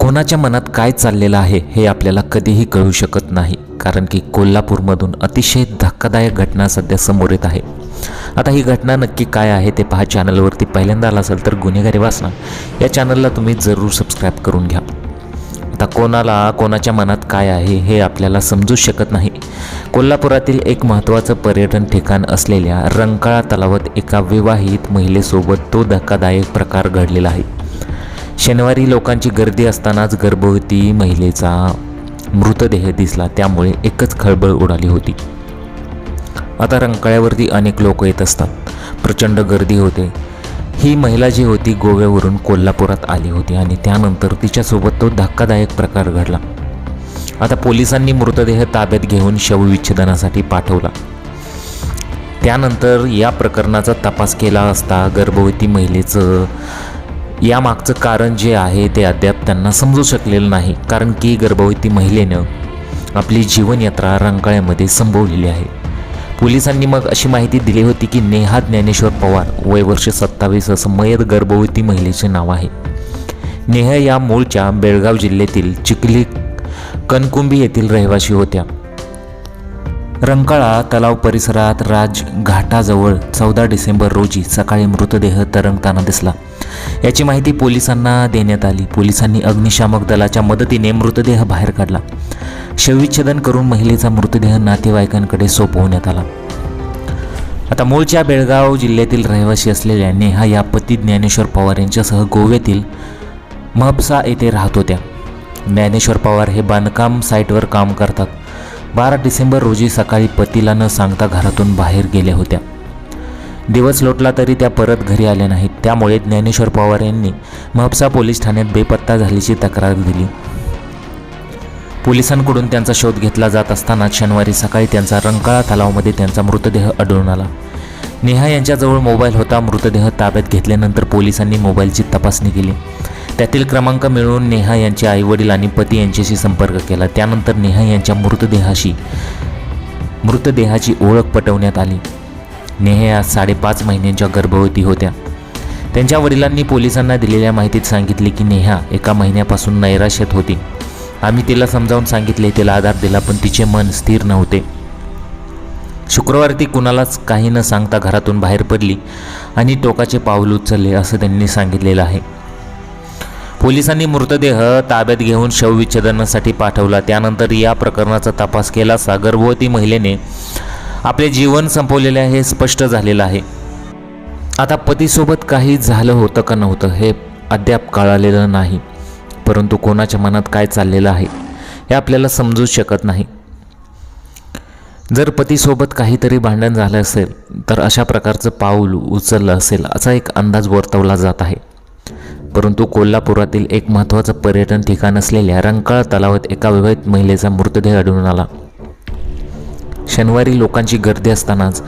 कोणाच्या मनात काय चाललेलं आहे हे आपल्याला कधीही कळू शकत नाही कारण की कोल्हापूरमधून अतिशय धक्कादायक घटना सध्या समोर येत आहे. आता ही घटना नक्की काय आहे ते पहा चॅनलवरती पहिल्यांदा आला असेल तर गुन्हेगारी वाचना. या चॅनलला तुम्ही जरूर सबस्क्राईब करून घ्या. आता कोणाला कोणाच्या मनात काय आहे हे आपल्याला समजू शकत नाही. कोल्हापुरातील एक महत्त्वाचं पर्यटन ठिकाण असलेल्या रंकाळा तलावात एका विवाहित महिलेसोबत तो धक्कादायक प्रकार घडलेला आहे. शनिवारी लोकांची गर्दी असतानाच गर्भवती महिलेचा मृतदेह दिसला त्यामुळे एकच खळबळ उडाली होती. आता रंकाळ्यावरती अनेक लोक येत असतात. प्रचंड गर्दी होते. ही महिला जी होती गोव्यावरून कोल्हापुरात आली होती आणि त्यानंतर तिच्यासोबत तो धक्कादायक प्रकार घडला. आता पोलिसांनी मृतदेह ताब्यात घेऊन शवविच्छेदनासाठी पाठवला. त्यानंतर या प्रकरणाचा तपास केला असता गर्भवती महिलेचं यामागचं कारण जे आहे ते अद्याप त्यांना समजू शकलेलं नाही. कारण की गर्भवती महिलेनं आपली जीवनयात्रा रंकाळ्यामध्ये संभवलेली आहे. पोलिसांनी मग अशी माहिती दिली होती की नेहा ज्ञानेश्वर पवार वय वर्ष सत्तावीस असं मयत गर्भवती महिलेचे नाव आहे. नेहा या मूळच्या बेळगाव जिल्ह्यातील चिखली कनकुंबी येथील रहिवासी होत्या. रंकाळा तलाव परिसरात राज घाटाजवळ चौदा डिसेंबर रोजी सकाळी मृतदेह तरंगताना दिसला. याची माहिती पोलिसांना देण्यात आली. पोलिसांनी अग्निशामक दलाच्या मदतीने मृतदेह बाहेर काढला. शवविच्छेदन करून महिलेचा मृतदेह नातेवाईकांकडे सोपवण्यात आला. आता मूळच्या बेळगाव जिल्ह्यातील रहिवासी असलेल्या नेहा या पती ज्ञानेश्वर पवार यांच्यासह गोव्यातील महपसा येथे राहत होत्या. ज्ञानेश्वर पवार हे बांधकाम साईटवर काम करतात. बारा डिसेंबर रोजी सकाळी पतीला न सांगता घरातून बाहेर गेल्या होत्या. दिवस लोटला तरी त्या परत घरी आल्या नाहीत. त्यामुळे ज्ञानेश्वर पवार यांनी म्हापसा पोलीस ठाण्यात बेपत्ता झाल्याची तक्रार दिली. पोलिसांकडून त्यांचा शोध घेतला जात असताना शनिवारी सकाळी त्यांचा रंकाळा तलावामध्ये त्यांचा मृतदेह आढळून आला. नेहा यांच्याजवळ मोबाईल होता. मृतदेह ताब्यात घेतल्यानंतर पोलिसांनी मोबाईलची तपासणी केली. त्यातील क्रमांक मिळवून नेहा यांचे आईवडील आणि पती यांच्याशी संपर्क केला. त्यानंतर नेहा यांच्या मृतदेहाशी मृतदेहाची ओळख पटवण्यात आली. नेहा साडेपाच महिन्यांच्या गर्भवती होत्या. त्यांच्या वडिलांनी पोलिसांना दिलेल्या माहितीत सांगितले की नेहा एका महिन्यापासून नैराश्यात होती. आम्ही तिला समजावून सांगितले तिला आधार दिला पण तिचे मन स्थिर नव्हते. शुक्रवारी ती कुणालाच काही न सांगता घरातून बाहेर पडली आणि टोकाचे पाऊल उचलले असं त्यांनी सांगितलेलं आहे. पोलिसांनी मृतदेह ताब्यात घेऊन शवविच्छेदनासाठी पाठवला. त्यानंतर या प्रकरणाचा तपास केला असता गर्भवती महिलेने आपले जीवन संपवलेले आहे हे स्पष्ट झालेलं आहे. आता पतीसोबत काही झालं होतं का नव्हतं हे अद्याप कळालेलं नाही. परंतु कोणाच्या मनात काय चाललेलं आहे हे आपल्याला समजूच शकत नाही. जर पतीसोबत काहीतरी भांडण झालं असेल तर अशा प्रकारचं पाऊल उचललं असेल असा एक अंदाज वर्तवला जात आहे. परंतु कोल्हापुरातील एक महत्त्वाचं पर्यटन ठिकाण असलेल्या रंकाळा तलावात एका विवाहित महिलेचा मृतदेह आढळून आला. शनिवारी लोकांची गर्दी असतानाच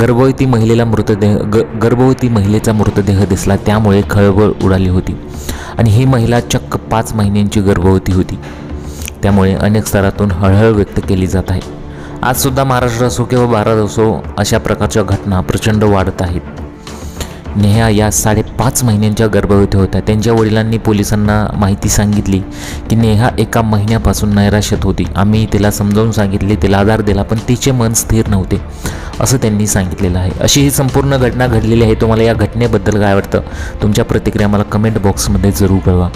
गर्भवती महिलेला मृतदेह ग गर्भवती महिलेचा मृतदेह दिसला त्यामुळे खळबळ उडाली होती. आणि ही महिला चक्क पाच महिन्यांची गर्भवती होती. त्यामुळे अनेक स्तरातून हळहळ व्यक्त केली जात आहे. आजसुद्धा महाराष्ट्र असो किंवा भारत असो अशा प्रकारच्या घटना प्रचंड वाढत आहेत. नेहा या साडेपाच महिन्यांच्या गर्भवती होत्या. त्यांच्या वडिलांनी पोलिसांना माहिती सांगितली की नेहा एका महिन्यापासून नैराश्यत होती. आम्ही तिला समजावून सांगितले तिला आधार दिला पण तिचे मन स्थिर नव्हते असं त्यांनी सांगितलेलं आहे. अशी ही संपूर्ण घटना घडलेली आहे. तुम्हाला या घटनेबद्दल काय वाटतं? तुमच्या प्रतिक्रिया मला कमेंट बॉक्समध्ये जरूर कळवा.